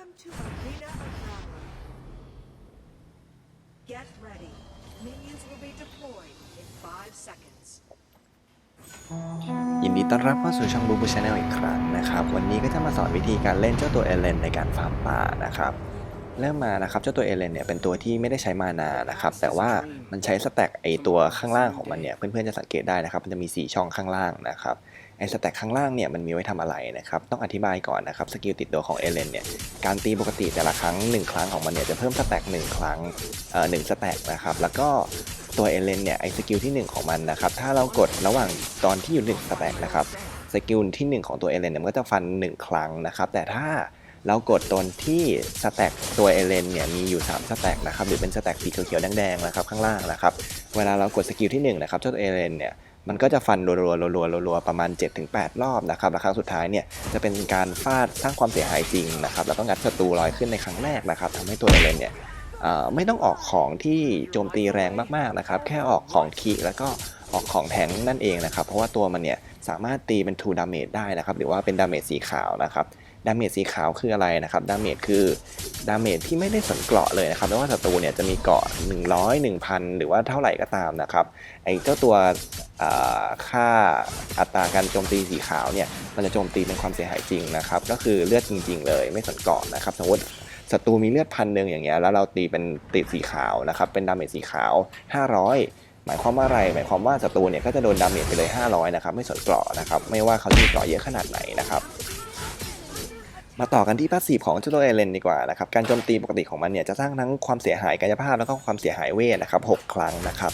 Welcome to Arena of Valor. Get ready. Minions will be deployed in five seconds. ยินดีต้อนรับเข้าสู่ช่องบูบูชาแนลอีกครั้งนะครับ วันนี้ก็จะมาสอนวิธีการเล่นเจ้าตัวเอเลนในการฟาร์มป่านะครับ เริ่มมานะครับเจ้าตัวเอเลนเนี่ยเป็นตัวที่ไม่ได้ใช้มานานะครับแต่ว่ามันใช้สแต็กไอตัวข้างล่างของมันเนี่ยเพื่อนๆจะสังเกตได้นะครับมันจะมี 4 ช่องข้างล่างนะครับไอสแต็กข้างล่างเนี่ยมันมีไว้ทำอะไรนะครับต้องอธิบายก่อนนะครับสกิลติดตัวของเอเลนเนี่ยการตีปกติแต่ละครั้ง 1 ครั้งของมันเนี่ยจะเพิ่มสแต็ก1ครั้งเอ่อหนึ่งสแต็กนะครับแล้วก็ตัวเอเลนเนี่ยไอสกิลที่ 1 ของมันนะครับถ้าเรากดระหว่างตอนที่อยู่1สแต็กนะครับสกิลที่ 1 ของตัวเอเลนเนี่ยมันก็จะฟัน 1 ครั้งนะครับแต่ถ้า เรากดตนที่สแต็กตัวเอเลนเนี่ยมีอยู่3สแต็กนะครับหรือเป็นสแต็กสีเขียวๆแดงๆนะครับข้างล่างนะครับเวลาเรากดสกิลที่1นะครับเจ้าตัวเอเลนเนี่ยมันก็จะฟันรัวๆรัวๆรัวๆประมาณ 7-8 รอบนะครับและครั้งสุดท้ายเนี่ยจะเป็นการฟาดสร้างความเสียหายจริงนะครับแล้วก็งัดศัตรูลอยขึ้นในครั้งแรกนะครับทำให้ตัวเอเลนเนี่ยไม่ต้องออกของที่โจมตีแรงมากๆนะครับแค่ออกของคีแล้วก็ออกของแทงนั่นเองนะครับเพราะว่าตัวมันเนี่ยสามารถตีเป็น2ดาเมจได้นะครับหรือว่าเป็นดาเมจสีขาวนะครับ ดาเมจสีขาวคืออะไรนะครับดาเมจคือดาเมจที่ไม่ได้สนเกราะเลยนะครับไม่ว่าศัตรูเนี่ยจะมีเกราะ100 1,000 หรือว่าเท่าไหร่ก็ตามนะครับไอ้เจ้าตัวค่าอัตราการโจมตีสีขาวเนี่ยมันจะโจมตีเป็นความเสียหายจริงนะครับก็คือเลือดจริง ๆ เลยไม่สนเกราะนะครับสมมติศัตรูมีเลือดพันหนึ่งอย่างเงี้ยแล้วเราตีเป็นติดสีขาวนะครับเป็นดาเมจสีขาว 500หมายความว่าอะไร หมายความว่าศัตรูเนี่ยก็จะโดนดาเมจไปเลย 500 นะครับ ไม่สนเกราะนะครับ ไม่ว่าเขาจะมีเกราะเยอะขนาดไหนนะครับ มาต่อกันที่พาสซีฟของเจ้าตัวเอเลนดีกว่านะครับ การโจมตีปกติของมันเนี่ยจะสร้างทั้งความเสียหายกายภาพแล้วก็ความเสียหายเวทนะครับหกครั้งนะครับ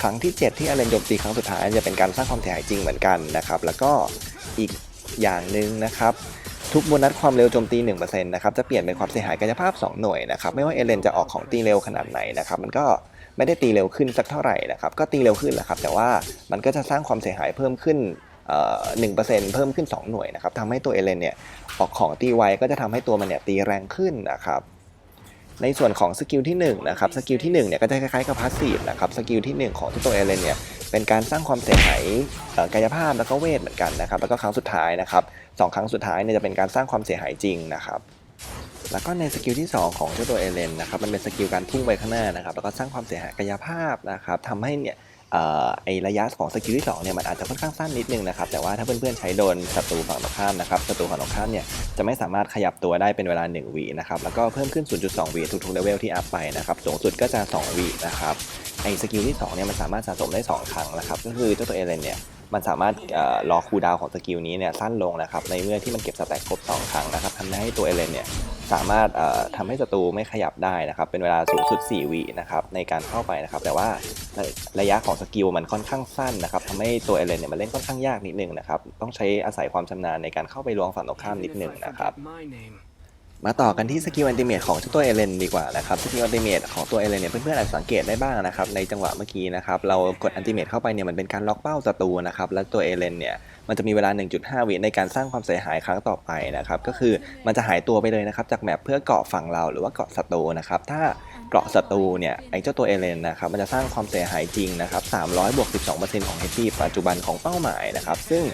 ครั้งที่ 7 ที่เอเลนโจมตีครั้งสุดท้ายจะเป็นการสร้างความเสียหายจริงเหมือนกันนะครับ แล้วก็อีกอย่างหนึ่งนะครับ ทุกโบนัสความเร็วโจมตี1%นะครับจะเปลี่ยนเป็นความเสียหายกายภาพ 2 หน่วยนะครับ ไม่ว่าเอเลนจะออกของตีเร็วขนาดไหนนะครับ มันก็ไม่ได้ตีเร็วขึ้นสักเท่าไหร่นะครับ ก็ตีเร็วขึ้นแหละครับ แต่ว่ามันก็จะสร้างความเสียหายเพิ่มขึ้น เอ่งเปอ1%เซ็นต์เพิ่มขึ้น 2 หน่วยนะครับทำให้ตัวเอเลนเนี่ยออกของตีไวก็จะทำให้ตัวมันเนี่ยตีแรงขึ้นนะครับในส่วนของสกิลที่1นะครับสกิลที่1เนี่ยก็จะคล้ายๆกับพาสซีฟนะครับสกิลที่ 1 ของตัวเอเลนเนี่ยเป็นการสร้างความเสียหายกายภาพแล้วก็เวทเหมือนกันนะครับแล้วก็ครั้งสุดท้ายนะครับสองครั้งสุดท้ายเนี่ยจะเป็นการสร้างความเสียหายจริงนะครับแล้วก็ในสกิลที่ 2 ของเจ้าตัวเอเลนนะครับมันเป็นสกิลการพุ่งไปข้างหน้านะครับแล้วก็สร้างความเสียหายกายภาพนะครับทำให้เนี่ย ไอระยะของสกิลที่2เนี่ยมันอาจจะค่อนข้างสั้นนิดนึงนะครับแต่ว่าถ้าเพื่อนๆใช้โดนศัตรูฝั่งตรงข้ามนะครับศัตรูฝั่งตรงข้ามเนี่ยจะไม่สามารถขยับตัวได้เป็นเวลา1วินะครับแล้วก็เพิ่มขึ้น 0.2วิทุกๆเลเวลที่อัพไปนะครับสูงสุดก็จะ2วินะครับไอสกิลที่2เนี่ยมันสามารถสะสมได้ 2 ครั้งนะครับก็คือเจ้าตัวเอเลนเนี่ยมันสามารถเอ่อรอคูดาวของสกิลนี้เนี่ยสั้นลงนะครับในเมื่อที่มันเก็บสแต็กครบสองครั้งนะครับทำให้ตัวเอเลนเนี่ย สามารถเอ่อทำให้ศัตรูไม่ขยับได้นะครับ เป็นเวลาสูงสุด 4 วินะครับในการเข้าไปนะครับ แต่ว่าระยะของสกิลมันค่อนข้างสั้นนะครับทำให้ตัวเอเลนเนี่ยมันเล่นค่อนข้างยากนิดนึงนะครับ ต้องใช้อาศัยความชำนาญในการเข้าไปลวงฝั่งตรงข้ามนิดนึงนะครับ มาต่อกันที่สกิลอันติเมทของเจ้าตัวเอเลนดีกว่านะครับสกิลอันติเมทของตัวเอเลนเนี่ยเพื่อนๆอาจสังเกตได้บ้างนะครับในจังหวะเมื่อกี้นะครับเรากดอันติเมทเข้าไปเนี่ยมันเป็นการล็อกเป้าศัตรูนะครับแล้วตัวเอเลนเนี่ยมันจะมีเวลา 1.5 วิในการสร้างความเสียหายครั้งต่อไปนะครับก็คือมันจะหายตัวไปเลยนะครับจากแมปเพื่อเกาะฝั่งเราหรือว่าเกาะศัตรูนะครับถ้าเกาะศัตรูเนี่ยไอ้เจ้าตัวเอเลนนะครับมันจะสร้างความเสียหายจริงนะครับ300บวก12%ของ HP ปัจจุบันของเป้าหมายนะครับซึ่ง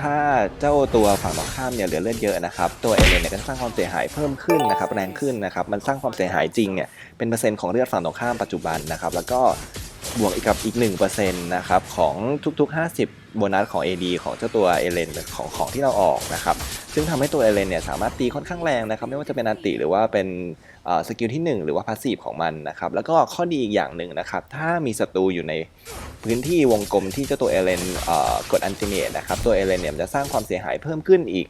ถ้าเจ้าตัวฝั่งตรงข้ามเนี่ยเหลือเลือดเยอะนะครับตัวเอเลนเนี่ยก็สร้างความเสียหายเพิ่มขึ้นนะครับแรงขึ้นนะครับมันสร้างความเสียหายจริงเนี่ยเป็นเปอร์เซ็นต์ของเลือดฝั่งตรงข้ามปัจจุบันนะครับแล้วก็บวกอีกกับอีก1%นะครับของทุก ๆ 50 โบนัสของ AD ของเจ้าตัวเอเลนของของที่เราออกนะครับซึ่งทำให้ตัวเอเลนเนี่ยสามารถตีค่อนข้างแรงนะครับไม่ว่าจะเป็นอันติหรือว่าเป็นสกิลที่ 1 หรือว่าพาสซีฟของมันนะครับแล้วก็ข้อดีอีกอย่างหนึ่งนะครับถ้ามีศัตรูอยู่ในพื้นที่วงกลมที่เจ้าตัวเอเลนกดอันติเมตนะครับตัวเอเลนเนี่ยจะสร้างความเสียหายเพิ่มขึ้นอีก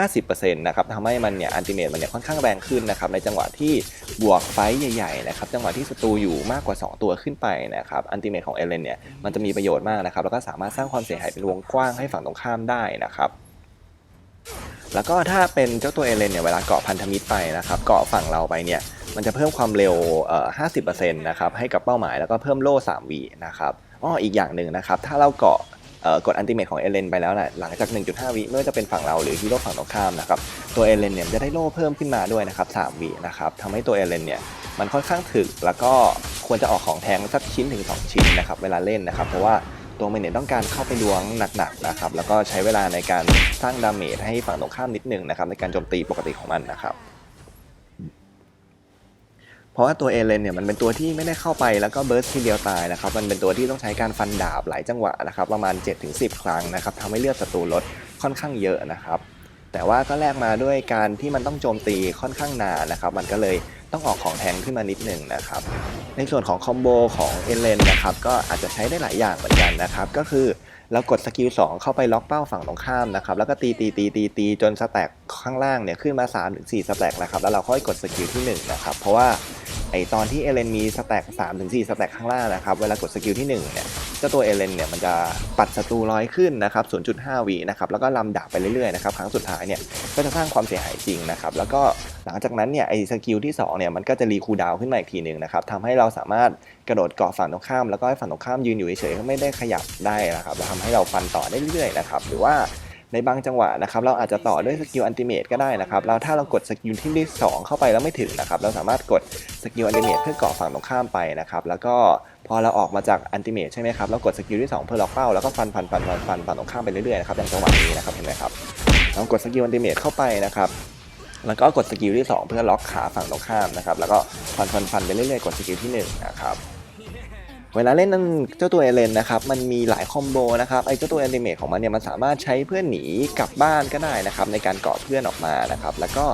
50%นะครับทำให้มันเนี่ยอันติเมตมันเนี่ยค่อนข้างแรงขึ้นนะครับในจังหวะที่บวกไฟใหญ่ๆนะครับจังหวะที่ศัตรูอยู่มากกว่า 2 ตัวขึ้นไปนะครับอันติเมตของเอเลนเนี่ยมันจะมีประโยชน์มากนะครับแล้วก็สามารถสร้างความเสียหายเป็นวงกว้างให้ฝั่งตรงข้ามได้นะครับแล้วก็ถ้าเป็นเจ้าตัวเอเลนเนี่ยเวลาเกาะพันธมิตรไปนะครับเกาะฝั่งเราไปเนี่ยมันจะเพิ่มความเร็วเอ่อ50%นะครับให้กับเป้าหมายแล้วก็เพิ่มโล่ 3วีนะครับอ้ออีกอย่างหนึ่งนะครับถ้าเราเกาะ กดอันติเมทของเอเลนไปแล้วนะหลังจาก 1.5 วิไม่ว่าจะเป็นฝั่งเราหรือฮีโร่ฝั่งตรงข้ามนะครับตัวเอเลนเนี่ยจะได้โล่เพิ่มขึ้นมาด้วยนะครับ3วินะครับทำให้ตัวเอเลนเนี่ยมันค่อนข้างถึกแล้วก็ควรจะออกของแทงสักชิ้นถึง 2 ชิ้นนะครับเวลาเล่นนะครับเพราะว่าตัวมันเนี่ยต้องการเข้าไปล้วงหนักๆนะครับแล้วก็ใช้เวลาในการสร้างดาเมจให้ฝั่งตรงข้ามนิดนึงนะครับในการโจมตีปกติของมันนะครับ เพราะว่าตัวเอเลนเนี่ยมันเป็นตัวที่ไม่ได้เข้าไปแล้วก็เบิร์สทีเดียวตายนะครับ มันเป็นตัวที่ต้องใช้การฟันดาบหลายจังหวะนะครับ ประมาณ 7-10 ครั้งนะครับทำให้เลือดศัตรูลดค่อนข้างเยอะนะครับ แต่ว่าก็แลกมาด้วยการที่มันต้องโจมตีค่อนข้างนานนะครับ มันก็เลยต้องออกของแทงขึ้นมานิดหนึ่งนะครับ ในส่วนของคอมโบของเอเลนนะครับก็อาจจะใช้ได้หลายอย่างเหมือนกันนะครับ ก็คือเรากดสกิล2เข้าไปล็อกเป้าฝั่งตรงข้ามนะครับ แล้วก็ตีตีตีตีตีจนสแต็กข้างล่างเนี่ยขึ้นมา3-4สแต็กนะครับ แล้วเราค่อยกดสกิลที่1นะครับ เพราะว่า ไอตอนที่เอเลนมีสแต็ก3-4สแต็กข้างล่างนะครับ เวลากดสกิลที่1เนี่ยเจ้าตัวเอเลนเนี่ยมันจะปัดศัตรูลอยขึ้นนะครับ 0.5วินะครับ แล้วก็ลำดาบไปเรื่อยๆนะครับครั้งสุดท้ายเนี่ยก็จะสร้างความเสียหายจริงนะครับ แล้วก็หลังจากนั้นเนี่ยไอสกิลที่2เนี่ยมันก็จะรีคูดาวขึ้นมาอีกทีหนึ่งนะครับทำให้เราสามารถกระโดดเกาะฝั่งตรงข้าม แล้วก็ให้ฝั่งตรงข้ามยืนอยู่เฉยๆไม่ได้ขยับได้นะครับแล้วทำให้เราฟันต่อได้เรื่อยๆนะครับหรือว่า ในบางจังหวะนะครับเราอาจจะต่อด้วยสกิลอันติเมตก็ได้นะครับแล้วถ้าเรากดสกิลที่ที่สองเข้าไปแล้วไม่ถึงนะครับเราสามารถกดสกิลอันติเมตเพื่อเกาะฝั่งตรงข้ามไปนะครับแล้วก็พอเราออกมาจากอันติเมตใช่ไหมครับเรากดสกิลที่สองเพื่อล็อกเป้าแล้วก็ฟันฟันฟันฟันฟันฝั่งตรงข้ามไปเรื่อยๆนะครับอย่างจังหวะนี้นะครับเห็นไหมครับเรากดสกิลอันติเมตเข้าไปนะครับแล้วก็กดสกิลที่ 2 เพื่อล็อกขาฝั่งตรงข้ามนะครับแล้วก็ฟันฟันฟันไปเรื่อยๆกดสกิลที่1นะครับ เวลาเล่นนั่นเจ้าตัวเอเลนนะครับมันมีหลายคอมโบนะครับไอ้เจ้าตัวแอนิเมตของมันเนี่ยมันสามารถใช้เพื่อนหนีกลับบ้านก็ได้นะครับในการเกาะเพื่อนออกมานะครับแล้วก็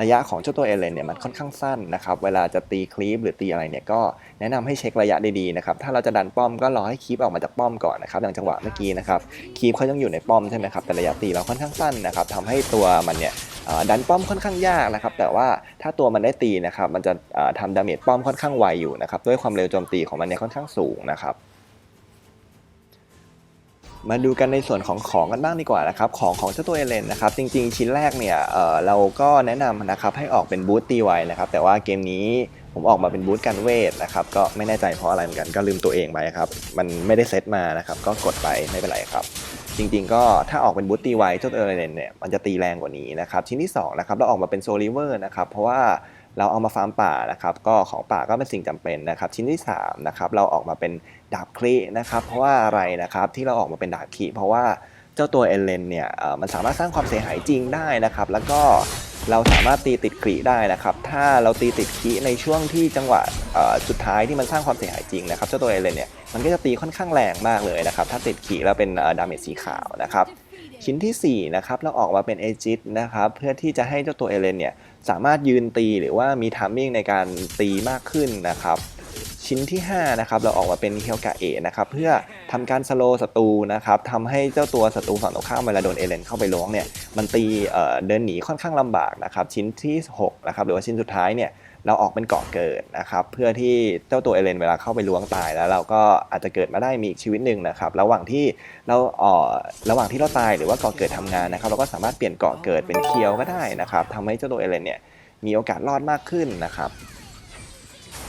ระยะของเจ้าตัวเอเลนเนี่ยมันค่อนข้างสั้นนะครับเวลาจะตีคลีปหรือตีอะไรเนี่ยก็แนะนำให้เช็คระยะดีๆนะครับถ้าเราจะดันป้อมก็รอให้คลีปออกมาจากป้อมก่อนนะครับอย่างจังหวะเมื่อกี้นะครับคลีปเขายังอยู่ในป้อมใช่ไหมครับแต่ระยะตีเราค่อนข้างสั้นนะครับทำให้ตัวมันเนี่ยดันป้อมค่อนข้างยากนะครับแต่ว่าถ้าตัวมันได้ตีนะครับมันจะทำดาเมจป้อมค่อนข้างไวอยู่นะครับด้วยความเร็วโจมตีของมันเนี่ยค่อนข้างสูงนะครับ มาดูกันในส่วนของของกันบ้างดีกว่านะครับของของเจ้าตัวเอเลนนะครับจริงๆ ชิ้นแรกเนี่ยเออเราก็แนะนำนะครับให้ออกเป็นบูตตีไวนะครับแต่ว่าเกมนี้ผมออกมาเป็นบูตกันเวทนะครับก็ไม่แน่ใจเพราะอะไรเหมือนกันก็ลืมตัวเองไปครับมันไม่ได้เซตมานะครับก็กดไปไม่เป็นไรครับจริงๆ ก็ถ้าออกเป็นบูตตีไวเจ้าตัวเอเลนเนี่ยมันจะตีแรงกว่านี้นะครับชิ้นที่สองนะครับเราออกมาเป็นโซลิเวอร์นะครับเพราะว่า เราเอามาฟาร์มป่านะครับก็ของป่าก็เป็นสิ่งจำเป็นนะครับ ชิ้นที่3นะครับเราออกมาเป็นดาบคลีนะครับเพราะว่าอะไรนะครับที่เราออกมาเป็นดาบคลีเพราะว่าเจ้าตัวเอเลนเนี่ยมันสามารถสร้างความเสียหายจริงได้นะครับ แล้วก็เราสามารถตีติดคลีได้นะครับ ถ้าเราตีติดคีในช่วงที่จังหวะสุดท้ายที่มันสร้างความเสียหายจริงนะครับ เจ้าตัวเอเลนเนี่ยมันก็จะตีค่อนข้างแรงมากเลยนะครับ ถ้าติดคลีแล้วเป็นดาเมจสีขาวนะครับ ชิ้นที่4นะครับเราออกมาเป็นเอจิตนะครับเพื่อที่จะให้เจ้าตัวเอเลนเนี่ยสามารถยืนตีหรือว่ามีทัมมิ่งในการตีมากขึ้นนะครับชิ้นที่5นะครับเราออกมาเป็นเฮียวกะเอะนะครับเพื่อทำการสโลศัตรูนะครับทำให้เจ้าตัวศัตรูฝั่งตรงข้ามเวลาโดนเอเลนเข้าไปล้วงเนี่ยมันตีเอ่อเดินหนีค่อนข้างลำบากนะครับชิ้นที่6นะครับหรือว่าชิ้นสุดท้ายเนี่ย เราออกเป็นเกาะเกิดนะครับ เพื่อที่เจ้าตัวเอเลนเวลาเข้าไปล้วงตายแล้วเราก็อาจจะเกิดมาได้มีอีกชีวิตหนึ่งนะครับ ระหว่างที่เราเอ่อระหว่างที่เราตายหรือว่าเกาะเกิดทำงานนะครับ เราก็สามารถเปลี่ยนเกาะเกิดเป็นเคียวก็ได้นะครับทำให้เจ้าตัวเอเลนเนี่ยมีโอกาสรอดมากขึ้นนะครับ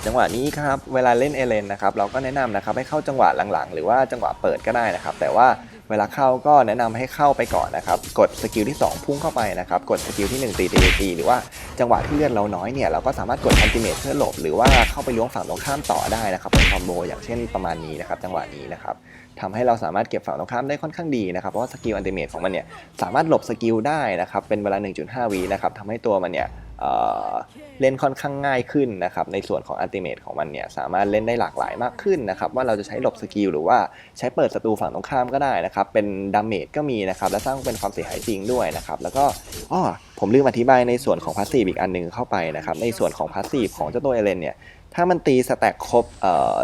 จังหวะนี้ครับเวลาเล่นเอเลนนะครับเราก็แนะนำนะครับให้เข้าจังหวะหลังๆ หรือว่าจังหวะเปิดก็ได้นะครับ แต่ว่าเวลาเข้าก็แนะนำให้เข้าไปก่อนนะครับ กดสกิลที่ 2 พุ่งเข้าไปนะครับ กดสกิลที่ 1 ตีตีตีหรือว่า จังหวะที่เลือดเราน้อยเนี่ยเราก็สามารถกดอันติเมทเพื่อหลบ หรือว่าเข้าไปล้วงฝั่งตรงข้ามต่อได้นะครับเป็นคอมโบอย่างเช่นประมาณนี้นะครับจังหวะนี้นะครับทำให้เราสามารถเก็บฝั่งตรงข้ามได้ค่อนข้างดีนะครับเพราะว่าสกิลอันติเมทของมันเนี่ยสามารถหลบสกิลได้นะครับเป็นเวลา 1.5วินะครับทำให้ตัวมันเนี่ยเเล่นค่อนข้างง่ายขึ้นนะครับในส่วนของอัลติเมทของมันเนี่ยสามารถเล่นได้หลากหลายมากขึ้นนะครับว่าเราจะใช้หลบสกิลหรือว่าใช้เปิดศัตรูฝั่งตรงข้ามก็ได้นะครับเป็นดาเมจก็มีนะครับและสร้างเป็นความเสียหายจริงด้วยนะครับแล้วก็อ้อ ผมลืมอธิบายในส่วนของพาสซีฟอีกอันหนึงเข้าไปนะครับ ในส่วนของพาสซีฟของเจ้าตัวเอเลนเนี่ย ถ้ามันตีสแต็กครบเอ่อ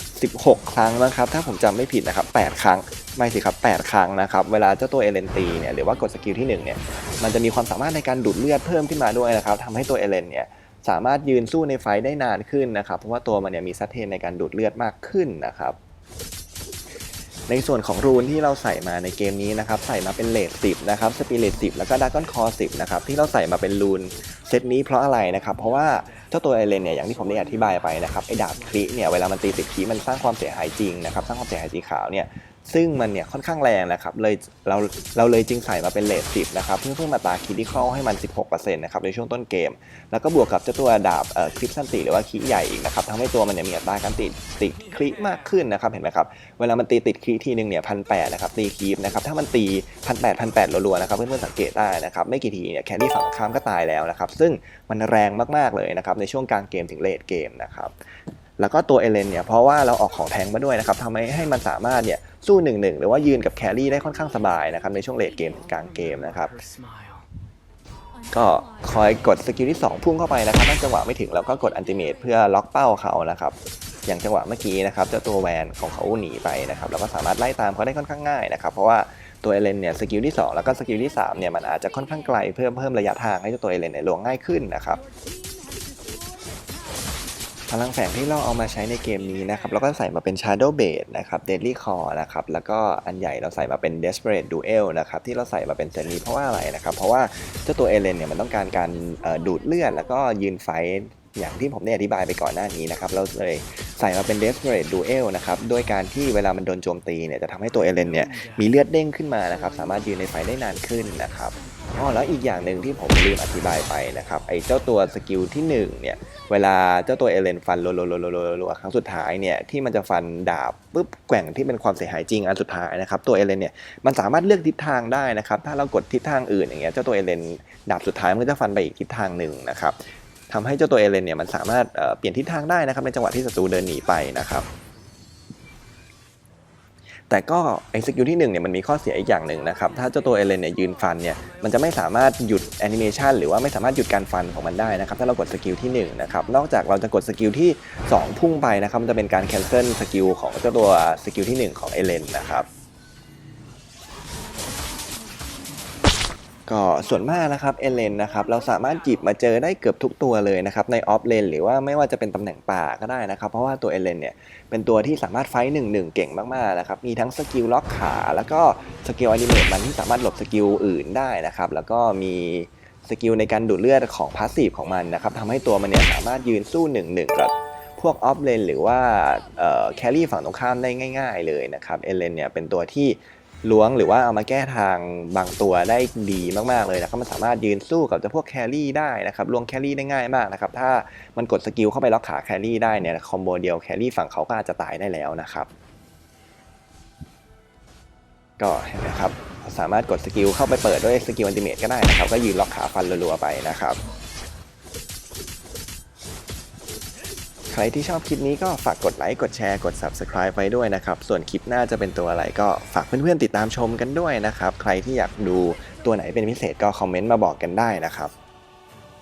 10 16ครั้งนะครับ ถ้าผมจำไม่ผิดนะครับ8ครั้ง ไม่สิครับ8ครั้งนะครับ เวลาเจ้าตัวเอเลนตีเนี่ย หรือว่ากดสกิลที่หนึ่งเนี่ย มันจะมีความสามารถในการดูดเลือดเพิ่มขึ้นมาด้วยนะครับทำให้ตัวเอเลนเนี่ยสามารถยืนสู้ในไฟได้นานขึ้นนะครับ เพราะว่าตัวมันเนี่ยมีซัตเทนในการดูดเลือดมากขึ้นนะครับ ในส่วนของรูนที่เราใส่มาในเกมนี้นะครับใส่มาเป็นเลดสิบนะครับสปิเลตสิบแล้วก็ดากอนคอสิบนะครับที่เราใส่มาเป็นรูนเซตนี้เพราะอะไรนะครับเพราะว่าเจ้าตัวไอเลนเนี่ยอย่างที่ผมได้อธิบายไปนะครับไอดาบคลิเนี่ยเวลามันตีติดคลิมันสร้างความเสียหายจริงนะครับสร้างความเสียหายสีขาวเนี่ย ซึ่งมันเนี่ยค่อนข้างแรงนะครับเลยเราเราเลยจึงใส่มาเป็นเลทสิบนะครับเพื่อเพิ่มอัตราคิดิคอลให้มัน 16%นะครับในช่วงต้นเกม แล้วก็บวกกับเจ้าตัวดาบเอ่อคลิปสันติหรือว่าคีใหญ่อีกนะครับทำให้ตัวมันเนี่ยมีอัตราการติดติดคลิมากขึ้นนะครับเห็นไหมครับเวลามันตีติดคลิทีนึงเนี่ยพันแปดนะครับตีคีปนะครับถ้ามันตีพันแปดพันแปดรัวๆนะครับเพื่อนๆสังเกตได้นะครับไม่กี่ทีเนี่ยแครี่ฝั่งข้ามก็ตายแล้วนะครับซึ่งมันแรงมากๆเลยนะครับในช่วงกลางเกมถึงเลทเกมนะครับ แล้วก็ตัวเอเลนเนี่ยเพราะว่าเราออกของแทงมาด้วยนะครับทำให้ให้มันสามารถเนี่ยสู้หนึ่งหนึ่งหรือว่ายืนกับแครี่ได้ค่อนข้างสบายนะครับในช่วงเลทเกมกลางเกมนะครับก็คอยกดสกิลที่ 2 พุ่งเข้าไปนะครับถ้าจังหวะไม่ถึงเราก็กดอันติเมตเพื่อล็อกเป้าเขานะครับอย่างจังหวะเมื่อกี้นะครับเจ้าตัวแวนของเขาหนีไปนะครับเราก็สามารถไล่ตามเขาได้ค่อนข้างง่ายนะครับเพราะว่าตัวเอเลนเนี่ยสกิลที่ 2 แล้วก็สกิลที่3เนี่ยมันอาจจะค่อนข้างไกลเพิ่มเพิ่มระยะทางให้เจ้าตัวเอเลนเนี่ยลวงง่ายขึ้นนะครับ พลังแฝงที่เราเอามาใช้ในเกมนี้นะครับเราก็ใส่มาเป็น Shadow b a s e นะครับ Deadly Core นะครับแล้วก็อันใหญ่เราใส่มาเป็น Desperate Duel นะครับที่เราใส่มาเป็นเซตนี้เพราะว่าอะไรนะครับ เพราะว่าเจ้าตัวเอเลนเนี่ยมันต้องการการดูดเลือดแล้วก็ยืนไฟอย่างที่ผมได้อธิบายไปก่อนหน้านี้นะครับ เราเลยใส่มาเป็น Desperate Duel นะครับด้วยการที่เวลามันโดนโจมตีเนี่ยจะทำให้ตัวเอเลนเนี่ยมีเลือดเด้งขึ้นมานะครับสามารถยืนในไฟได้นานขึ้นนะครับ อ๋อแล้วอีกอย่างหนึ่งที่ผมลืมอธิบายไปนะครับไอ้เจ้าตัวสกิลที่หนึ่งเนี่ยเวลาเจ้าตัวเอเลนฟันรัวๆๆๆๆครั้งสุดท้ายเนี่ยที่มันจะฟันดาบปุ๊บแกว่งที่เป็นความเสียหายจริงอันสุดท้ายนะครับตัวเอเลนเนี่ยมันสามารถเลือกทิศทางได้นะครับถ้าเรากดทิศทางอื่นอย่างเงี้ยเจ้าตัวเอเลนดาบสุดท้ายมันก็จะฟันไปอีกทิศทางหนึ่งนะครับทำให้เจ้าตัวเอเลนเนี่ยมันสามารถเปลี่ยนทิศทางได้นะครับในจังหวะที่ศัตรูเดินหนีไปนะครับ แต่ก็ไอ้สกิลที่1เนี่ยมันมีข้อเสียอีกอย่างหนึ่งนะครับ ถ้าเจ้าตัวเอเลนเนี่ยยืนฟันเนี่ยมันจะไม่สามารถหยุดแอนิเมชันหรือว่าไม่สามารถหยุดการฟันของมันได้นะครับ ถ้าเรากดสกิลที่1นะครับ นอกจากเราจะกดสกิลที่ 2 พุ่งไปนะครับ มันจะเป็นการแคนเซิลสกิลของเจ้าตัวสกิลที่ 1 ของเอเลนนะครับ ก็ส่วนมากนะครับเอเลนนะครับเราสามารถจีบมาเจอได้เกือบทุกตัวเลยนะครับในออฟเลนหรือว่าไม่ว่าจะเป็นตำแหน่งป่าก็ได้นะครับ เพราะว่าตัวเอเลนเนี่ยเป็นตัวที่สามารถไฟท์หนึ่งหนึ่งเก่งมากๆนะครับมีทั้งสกิลล็อกขา แล้วก็สกิลอนิเมตมันที่สามารถหลบสกิลอื่นได้นะครับแล้วก็มีสกิลในการดูดเลือดของพาสซีฟของมันนะครับทำให้ตัวมันเนี่ยสามารถยืนสู้หนึ่งหนึ่งกับพวกออฟเลนหรือว่าแครี่ฝั่งตรงข้ามได้ง่าย ๆ เลยนะครับเอเลนเนี่ยเป็นตัวที่ ล้วงหรือว่าเอามาแก้ทางบางตัวได้ดีมากๆเลยนะครับมันสามารถยืนสู้กับเจ้าพวกแครี่ได้นะครับลวงแครี่ได้ง่ายมากนะครับถ้ามันกดสกิลเข้าไปล็อกขาแครี่ได้เนี่ยคอมโบเดียวแครี่ฝั่งเขาก็อาจจะตายได้แล้วนะครับก็เห็นไหมครับสามารถกดสกิลเข้าไปเปิดด้วยสกิลอันติเมตก็ได้นะครับก็ยืนล็อกขาฟันรัวๆไปนะครับ ใครที่ชอบคลิปนี้ก็ฝากกดไลค์กดแชร์กด Subscribe ไว้ด้วยนะครับ ส่วนคลิปหน้าจะเป็นตัวอะไรก็ฝากเพื่อนๆติดตามชมกันด้วยนะครับ ใครที่อยากดูตัวไหนเป็นพิเศษก็คอมเมนต์มาบอกกันได้นะครับ